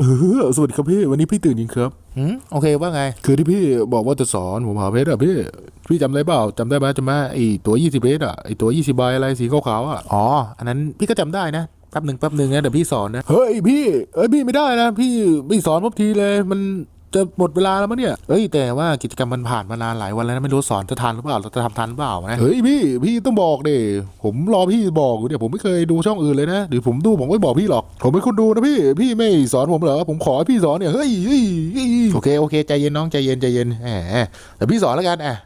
เออสวัสดีครับพี่ วันนี้พี่ตื่นยิงครับหืมโอเคว่าไง คือที่พี่บอกว่าจะสอนผมหาเพชรอะพี่ พี่จำได้เปล่าจำได้ไหมจำไหมไอตัวยี่สิบเพชรอะไอตัวยี่สิบใบอะไรสีขาวๆอะอ๋อ อันนั้นพี่ก็จำได้นะแป๊บหนึ่งแป๊บหนึ่งนะเดี๋ยวพี่สอนนะ เฮ้ยพี่เอ้ยพี่ไม่ได้นะ พี่พี่สอนผมทีเลยมัน จะหมดเวลาแล้วมั้งเนี่ย เอ้ยแต่ว่ากิจกรรมมันผ่านมานานหลายวันแล้วนะไม่รู้สอนจะทันหรือเปล่าเราจะทำทันหรือเปล่านะเฮ้ยพี่พี่ต้องบอกดิผมรอพี่บอกอยู่เนี่ยผมไม่เคยดูช่องอื่นเลยนะหรือผมดูผมไม่บอกพี่หรอก ผมเป็นคนดูนะพี่ พี่ไม่สอนผมเหรอผมขอให้พี่สอนเนี่ยเฮ้ยเฮ้ยเฮ้ยโอเคโอเคใจเย็นน้องใจเย็นใจเย็นแหมแต่พี่สอนแล้วกันอะ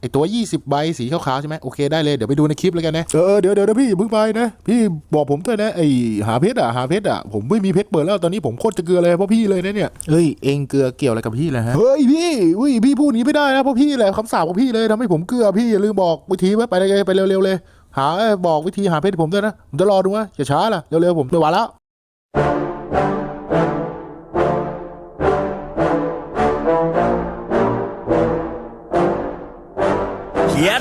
ไอตัว 20 ใบสีขาวๆใช่ไหมโอเคได้เลยเดี๋ยวไปดูในคลิปแล้วกันนะเออเดี๋ยวเดี๋ยวนะพี่อย่าเพิ่งไปนะ พี่บอกผมด้วยนะไอหาเพชรอะหาเพชรอะผมไม่มีเพชรเปิดแล้วตอนนี้ผมโคตรจะเกลือเลยเพราะพี่เลยนะเนี่ยเอ้ยเองเกลือเกี่ยวอะไรกับพี่เลยฮะเฮ้ยพี่อุ้ยพี่พูดอย่างนี้ไม่ได้นะเพราะพี่แหละคำสาปของพี่เลยทำให้ผมเกลือพี่อย่าลืมบอกวิธีไว้ไปเลยไปเร็วๆเลย หาเอ้ยบอกวิธีหาเพชรผมด้วยนะผมจะรอดูนะอย่าช้าล่ะเร็วๆผมไม่ไหวแล้ว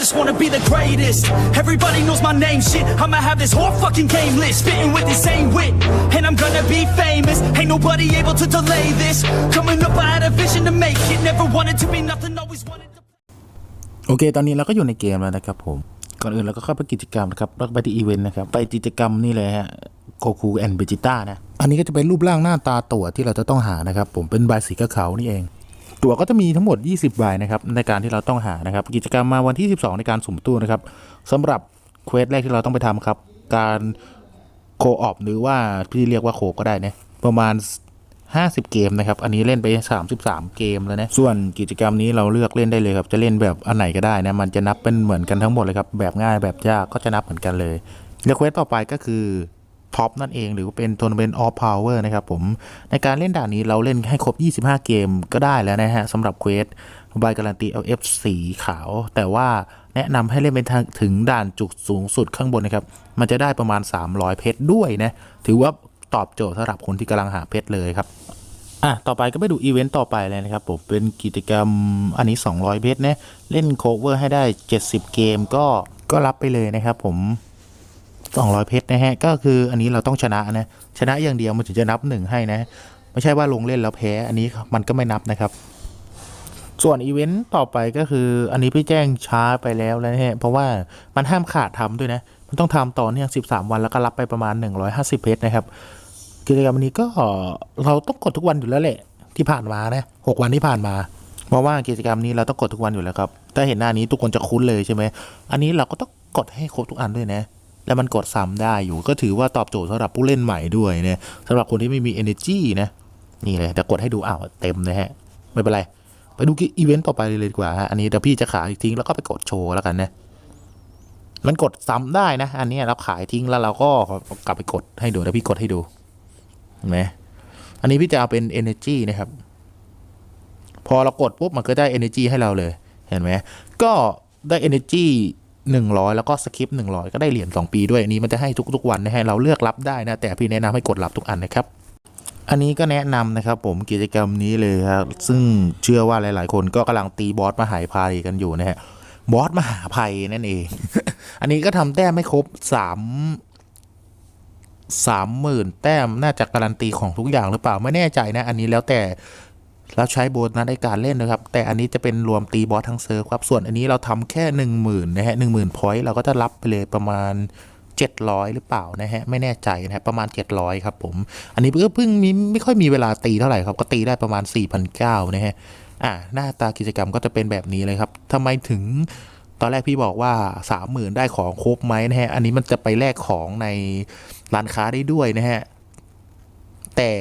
just wanna be the greatest. Everybody knows my name, shit. I'ma have this whole fucking game list, spitting with insane wit. And I'm gonna be famous. Ain't nobody able to delay this. Coming up, I had a vision to make it. Never wanted to be nothing, always wanted to. โอเค ตอนนี้เราก็อยู่ในเกมแล้วนะครับผม ก่อนอื่นเราก็เข้าไปกิจกรรมนะครับแล้วก็ไปที่อีเวนต์นะครับ ไปกิจกรรมนี่เลยฮะ โคคูแอนเบจิต้านะ อันนี้ก็จะเป็นรูปร่างหน้าตาตั๋วที่เราจะต้องหานะครับ ผม เป็นใบสีขาวๆนี่เอง ตั๋วก็จะมีทั้งหมด 20ใบนะครับในการที่เราต้องหานะครับ กิจกรรมมาวันที่ 12 ในการสุ่มตู้นะครับสำหรับเควสแรกที่เราต้องไปทำครับ การโคออปหรือว่าพี่เรียกว่าโคก็ได้นะประมาณ 50 เกมนะครับ อันนี้เล่นไป 33 เกมแล้วนะ ส่วนกิจกรรมนี้เราเลือกเล่นได้เลยครับ จะเล่นแบบอันไหนก็ได้นะ มันจะนับเป็นเหมือนกันทั้งหมดเลยครับ แบบง่ายแบบยากก็จะนับเหมือนกันเลยเรียกเควสต่อไปก็คือ ท็อปนั่นเองหรือว่าเป็นทัวร์นาเมนต์ออฟพาวเวอร์นะครับผมในการเล่นด่านนี้เราเล่นให้ครบ 25 เกมก็ได้แล้วนะฮะสำหรับเควสใบการันตี LF สีขาว แต่ว่าแนะนำให้เล่นเป็นทางถึงด่านจุดสูงสุดข้างบนนะครับ มันจะได้ประมาณ 300 เพชรด้วยนะ ถือว่าตอบโจทย์สำหรับคนที่กำลังหาเพชรเลยครับอะ ต่อไปก็ไปดูอีเวนต์ต่อไปเลยนะครับผม เป็นกิจกรรมอันนี้ 200 เพชรนะ เล่นโคเวอร์ให้ได้ 70 เกมก็ก็รับไปเลยนะครับผม 200 เพชรนะฮะ ก็คืออันนี้เราต้องชนะนะ ชนะอย่างเดียวมันถึงจะนับหนึ่งให้นะ ไม่ใช่ว่าลงเล่นแล้วแพ้ อันนี้มันก็ไม่นับนะครับ ส่วนอีเวนต์ต่อไปก็คืออันนี้พี่แจ้งช้าไปแล้วแล้วนะฮะ เพราะว่ามันห้ามขาดทำด้วยนะ มันต้องทำต่อเนื่อง 13 วันแล้วก็รับไปประมาณ 150 เพชรนะครับ กิจกรรมนี้ก็เราต้องกดทุกวันอยู่แล้วแหละที่ผ่านมานะหกวันที่ผ่านมาเพราะว่ากิจกรรมนี้เราต้องกดทุกวันอยู่แล้วครับ ถ้าเห็นหน้านี้ทุกคนจะคุ้นเลยใช่ไหม อันนี้เราก็ต้องกดให้ครบทุกอันด้วยนะ แล้วมันกดซ้ำได้อยู่ ก็ถือว่าตอบโจทย์สำหรับผู้เล่นใหม่ด้วยนะสำหรับคนที่ไม่มี energy นะ นี่เลยเดี๋ยวกดให้ดูอ้าวเต็มเลยฮะ ไม่เป็นไร ไปดูอีเวนต์ต่อไปเลยดีกว่าฮะ อันนี้เดี๋ยวพี่จะขายทิ้งแล้วก็ไปกดโชว์แล้วกันนะ มันกดซ้ำได้นะ อันนี้เราขายทิ้งแล้วเราก็กลับไปกดให้ดูเดี๋ยวพี่กดให้ดูเห็นไหมอันนี้พี่จะเอาเป็น energy นะครับ พอเรากดปุ๊บมันก็ได้ energy ให้เราเลย เห็นไหมก็ได้ energy หนึ่งร้อยแล้วก็สคริปหนึ่งร้อยก็ได้เหรียญสองปีด้วยอันนี้มันจะให้ทุกๆวันนะฮะเราเลือกรับได้นะ แต่พี่แนะนำให้กดรับทุกอันนะครับอันนี้ก็แนะนำนะครับผมกิจกรรมนี้เลยครับซึ่งเชื่อว่าหลาย ๆ คนก็กำลังตีบอสมหาภัยกันอยู่นะฮะบอสมหาภัยนั่นเอง อันนี้ก็ทำแต้มไม่ครบสามสามหมื่นแต้มน่าจะการันตีของทุกอย่างหรือเปล่าไม่แน่ใจนะ อันนี้แล้วแต่ เราใช้โบนัสในการเล่นนะครับ แต่อันนี้จะเป็นรวมตีบอสทั้งเซิร์ฟครับ ส่วนอันนี้เราทำแค่หนึ่งหมื่นนะฮะหนึ่งหมื่นพอยต์เราก็จะรับไปเลยประมาณ 700 หรือเปล่านะฮะ ไม่แน่ใจนะฮะประมาณ 700 ครับผม อันนี้ก็เพิ่งมีไม่ค่อยมีเวลาตีเท่าไหร่ครับ ก็ตีได้ประมาณ 4,900นะฮะอ่าหน้าตากิจกรรมก็จะเป็นแบบนี้เลยครับทำไมถึงตอนแรกพี่บอกว่า 30,000 ได้ของครบไหมนะฮะ อันนี้มันจะไปแลกของในร้านค้าได้ด้วยนะฮะ แต่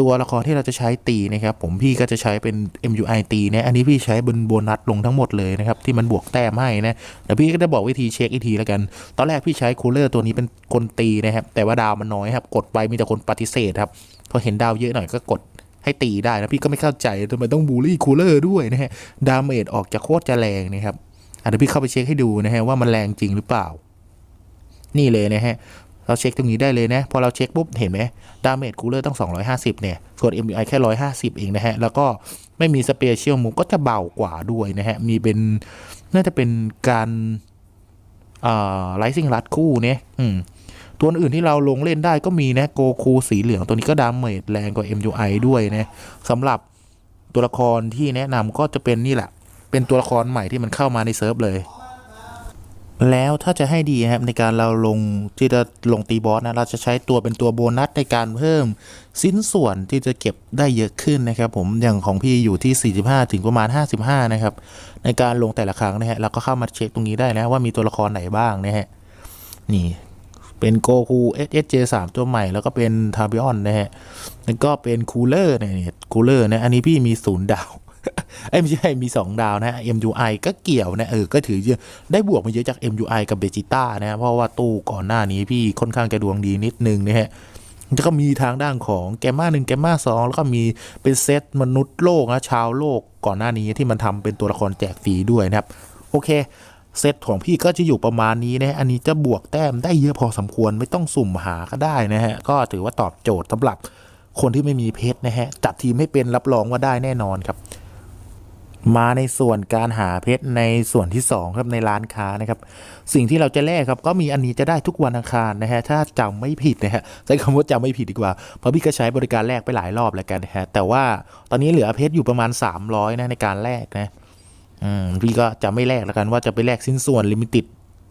ตัวละครที่เราจะใช้ตีนะครับ ผมพี่ก็จะใช้เป็น MUI ตีนะอันนี้พี่ใช้บนโบนัสลงทั้งหมดเลยนะครับ ที่มันบวกแต้มให้นะเดี๋ยวพี่ก็จะบอกวิธีเช็คอีกทีแล้วกัน ตอนแรกพี่ใช้คูลเลอร์ตัวนี้เป็นคนตีนะครับ แต่ว่าดาวมันน้อยครับ กดไปมีแต่คนปฏิเสธครับพอเห็นดาวเยอะหน่อยก็กดให้ตีได้นะพี่ก็ไม่เข้าใจทำไมต้องบูลลี่คูลเลอร์ด้วยนะฮะดาเมจออกจากโคตรจะแรงนะครับเดี๋ยวพี่เข้าไปเช็คให้ดูนะฮะว่ามันแรงจริงหรือเปล่า นี่เลยนะฮะ เราเช็คตรงนี้ได้เลยนะพอเราเช็คปุ๊บเห็นไหมดาเมจคูลเลอร์ต้อง 250 เนี่ย ส่วน MUI แค่ 150 เองนะฮะ แล้วก็ไม่มีสเปเชียลมูก็จะเบากว่าด้วยนะฮะ มีเป็นน่าจะเป็นการอ่าไลซิ่งรัดคู่เนี่ยอืมตัวอื่นที่เราลงเล่นได้ก็มีนะโกคูสีเหลืองตัวนี้ก็ดาเมจแรงกว่า MUI ด้วยนะสำหรับตัวละครที่แนะนำก็จะเป็นนี่แหละ เป็นตัวละครใหม่ที่มันเข้ามาในเซิร์ฟเลย แล้วถ้าจะให้ดีนะครับในการเราลงที่จะลงตีบอสนะเราจะใช้ตัวเป็นตัวโบนัสในการเพิ่มสิ้นส่วนที่จะเก็บได้เยอะขึ้นนะครับผมอย่างของพี่อยู่ที่ 45 ถึงประมาณ 55 นะครับ ในการลงแต่ละครั้งนะฮะเราก็เข้ามาเช็คตรงนี้ได้นะว่ามีตัวละครไหนบ้างนะฮะนี่เป็นโกคู SSJ3 ตัวใหม่ แล้วก็เป็นทาบิออนนะฮะแล้วก็เป็นคูลเลอร์เนี่ยคูลเลอร์นะอันนี้พี่มีศูนย์ดาว เอ้ไม่ใช่มี 2 ดาวนะ MUI ก็เกี่ยวนะเออก็ถือได้บวกมาเยอะจาก MUI กับเบจิต้านะเพราะว่าตู้ก่อนหน้านี้พี่ค่อนข้างจะดวงดีนิดนึงนะฮะแล้วก็มีทางด้านของแกมมาหนึ่งแกมมาสองแล้วก็มีเป็นเซตมนุษย์โลกนะชาวโลกก่อนหน้านี้ที่มันทำเป็นตัวละครแจกฟรีด้วยนะครับ โอเคเซตของพี่ก็จะอยู่ประมาณนี้นะอันนี้จะบวกแต้มได้เยอะพอสมควรไม่ต้องสุ่มหาก็ได้นะฮะ ก็ถือว่าตอบโจทย์สำหรับคนที่ไม่มีเพชรนะฮะ จัดทีมให้เป็นรับรองว่าได้แน่นอนครับ มาในส่วนการหาเพชรในส่วนที่ 2 ครับในร้านค้านะครับ สิ่งที่เราจะแลกครับ ก็มีอันนี้จะได้ทุกวันอังคารนะฮะถ้าจำไม่ผิดนะฮะใช้คำว่าจำไม่ผิดดีกว่าเพราะพี่ก็ใช้บริการแลกไปหลายรอบแล้วกันนะฮะแต่ว่าตอนนี้เหลือเพชรอยู่ประมาณ 300นะในการแลกนะอืมพี่ก็จะไม่แลกแล้วกันว่าจะไปแลกสิ้นส่วนลิมิต็ด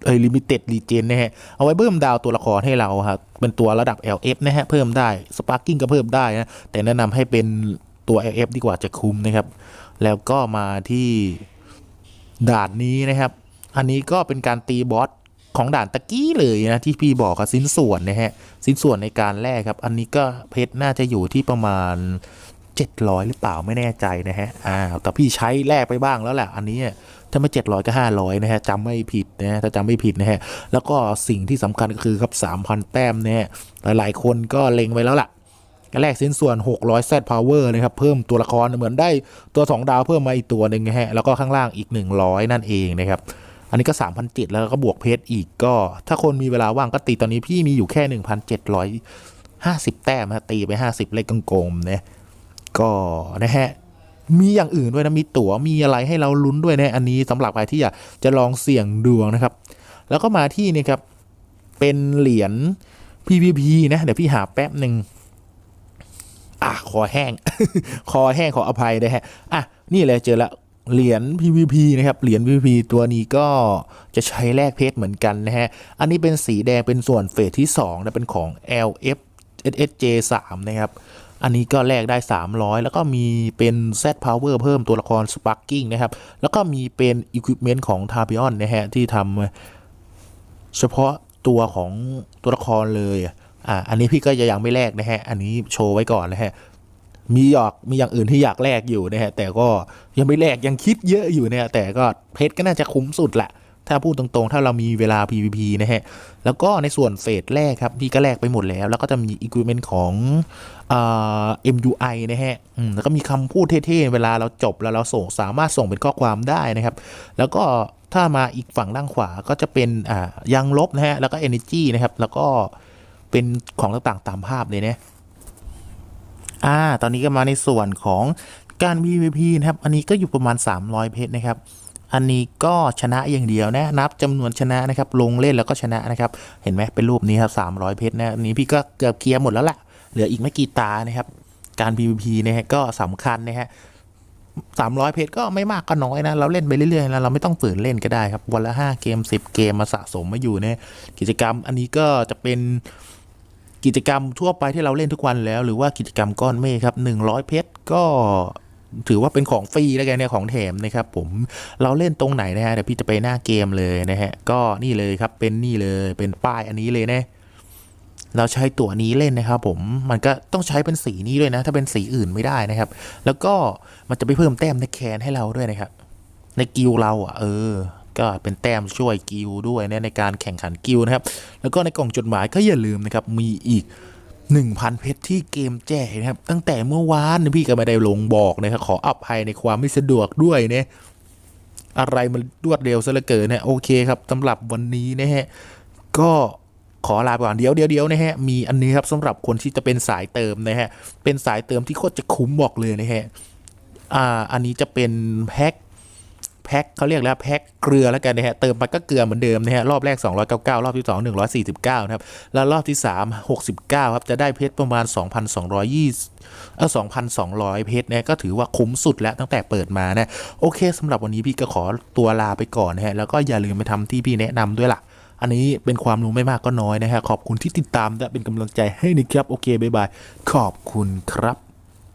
เอ้ยลิมิเต็ดรีเจนนะฮะ เอาไว้เพิ่มดาวตัวละครให้เราครับ เป็นตัวระดับ LF นะฮะ เพิ่มได้ สปาร์กิ้งก็เพิ่มได้นะ แต่แนะนำให้เป็นตัว LF ดีกว่าจะคุ้มนะครับ แล้วก็มาที่ด่านนี้นะครับ อันนี้ก็เป็นการตีบอสของด่านตะกี้เลยนะที่พี่บอกกับสิ้นส่วนนะฮะสิ้นส่วนในการแลกครับ อันนี้ก็เพชรน่าจะอยู่ที่ประมาณ 700 หรือเปล่าไม่แน่ใจนะฮะอ่าแต่พี่ใช้แลกไปบ้างแล้วแหละอันนี้ถ้าไม่ 700 ก็ 500 นะฮะจำไม่ผิดนะฮะถ้าจำไม่ผิดนะฮะแล้วก็สิ่งที่สำคัญก็คือครับ 3,000 แต้มเนี่ยหลาย ๆ คนก็เล็งไว้แล้วล่ะ แรกสิ้นส่วน 600 Z Power นะครับ เพิ่มตัวละครเหมือนได้ตัว 2 ดาวเพิ่มมาอีกตัวหนึ่งนะฮะ แล้วก็ข้างล่างอีก 100 นั่นเองนะครับ อันนี้ก็3,007แล้วก็บวกเพชรอีกก็ ถ้าคนมีเวลาว่างก็ตีตอนนี้พี่มีอยู่แค่ 1,750 แต้มฮะตีไป 50 เลขกลมๆนะก็นะฮะมีอย่างอื่นด้วยนะ มีตั๋วมีอะไรให้เราลุ้นด้วยนะ อันนี้สำหรับใครที่อยากจะลองเสี่ยงดวงนะครับ แล้วก็มาที่นี่ครับ เป็นเหรียญ PVP นะ เดี๋ยวพี่หาแป๊บหนึ่ง อะคอแห้ง คอแห้งขออภัยนะฮะอะนี่เลยเจอละเหรียญ PVP นะครับ เหรียญ PVP ตัวนี้ก็จะใช้แลกเพชรเหมือนกันนะฮะ อันนี้เป็นสีแดงเป็นส่วนเฟสที่2นะเป็นของ LF SSJ 3นะครับ อันนี้ก็แลกได้ 300 แล้วก็มีเป็น Z Power เพิ่มตัวละคร Sparking นะครับ แล้วก็มีเป็น Equipment ของ t a b i o n นะฮะ ที่ทำเฉพาะตัวของตัวละครเลย อ่าอันนี้พี่ก็ยังไม่แลกนะฮะ อันนี้โชว์ไว้ก่อนนะฮะมีอยากมีอย่างอื่นที่อยากแลกอยู่นะฮะแต่ก็ยังไม่แลกยังคิดเยอะอยู่นะฮะแต่ก็เพชรก็น่าจะคุ้มสุดแหละถ้าพูดตรงๆ ถ้าเรามีเวลา PVP นะฮะ แล้วก็ในส่วนเฟสแรกครับ พี่ก็แลกไปหมดแล้ว แล้วก็จะมี Equipment ของอ่า MUI นะฮะแล้วก็มีคำพูดเท่ๆ เวลาเราจบแล้วเราส่งสามารถส่งเป็นข้อความได้นะครับ แล้วก็ถ้ามาอีกฝั่งด้านขวาก็จะเป็นอ่ายังลบนะฮะ แล้วก็ Energy นะครับ แล้วก็ เป็นของต่างๆตามภาพเลยนะอ่า ตอนนี้ก็มาในส่วนของการ PVP นะครับ อันนี้ก็อยู่ประมาณ 300 เพชรนะครับ อันนี้ก็ชนะอย่างเดียวนะ นับจำนวนชนะนะครับ ลงเล่นแล้วก็ชนะนะครับ เห็นไหมเป็นรูปนี้ครับ 300 เพชรนะ อันนี้พี่ก็เกือบเคลียร์หมดแล้วล่ะ เหลืออีกไม่กี่ตานะครับ การ PVP นะฮะก็สำคัญนะฮะ300เพชรก็ไม่มากก็น้อยนะ เราเล่นไปเรื่อยๆนะเราไม่ต้องฝืนเล่นก็ได้ครับ วันละ5เกม10เกมมาสะสมมาอยู่เนี่ยกิจกรรมอันนี้ก็จะเป็น กิจกรรมทั่วไปที่เราเล่นทุกวันแล้ว หรือว่ากิจกรรมก้อนเมฆครับ 100 เพชรก็ถือว่าเป็นของฟรีแล้วกันเนี่ยของแถมนะครับผมเราเล่นตรงไหนนะฮะเดี๋ยวพี่จะไปหน้าเกมเลยนะฮะก็นี่เลยครับเป็นนี่เลยเป็นป้ายอันนี้เลยนะเราใช้ตัวนี้เล่นนะครับผมมันก็ต้องใช้เป็นสีนี้ด้วยนะ ถ้าเป็นสีอื่นไม่ได้นะครับ แล้วก็มันจะไปเพิ่มแต้มในแคนให้เราด้วยนะครับ ในกิลเราอะเออ ก็เป็นแต้มช่วยกิลด้วยนะในการแข่งขันกิลนะครับ แล้วก็ในกล่องจดหมายก็อย่าลืมนะครับ มีอีก 1,000 เพชรที่เกมแจกนะครับ ตั้งแต่เมื่อวานพี่ก็ไม่ได้ลงบอกนะครับขออภัยในความไม่สะดวกด้วยนะอะไรมันรวดเร็วซะเหลือเกินนะโอเคครับสำหรับวันนี้นะฮะก็ขอลาไปก่อนเดี๋ยวเดี๋ยวเดี๋ยวนะฮะมีอันนี้ครับสำหรับคนที่จะเป็นสายเติมนะฮะเป็นสายเติมที่โคตรจะคุ้มบอกเลยนะฮะอ่าอันนี้จะเป็นแพ็ค แพ็คเขาเรียกแล้วแพ็คเกลือแล้วกันนะฮะเติมไปก็เกลือเหมือนเดิมนะฮะรอบแรก 299 รอบที่ 2 149 นะครับ แล้วรอบที่ 3 69 ครับ จะได้เพชรประมาณ 2,220เออ2,200 เพชรนะก็ถือว่าคุ้มสุดแล้วตั้งแต่เปิดมานะ โอเคสำหรับวันนี้พี่ก็ขอตัวลาไปก่อนนะฮะแล้วก็อย่าลืมไปทำที่พี่แนะนำด้วยล่ะอันนี้เป็นความรู้ไม่มากก็น้อยนะฮะขอบคุณที่ติดตามและเป็นกำลังใจให้นะครับโอเคบ๊ายบายขอบคุณครับ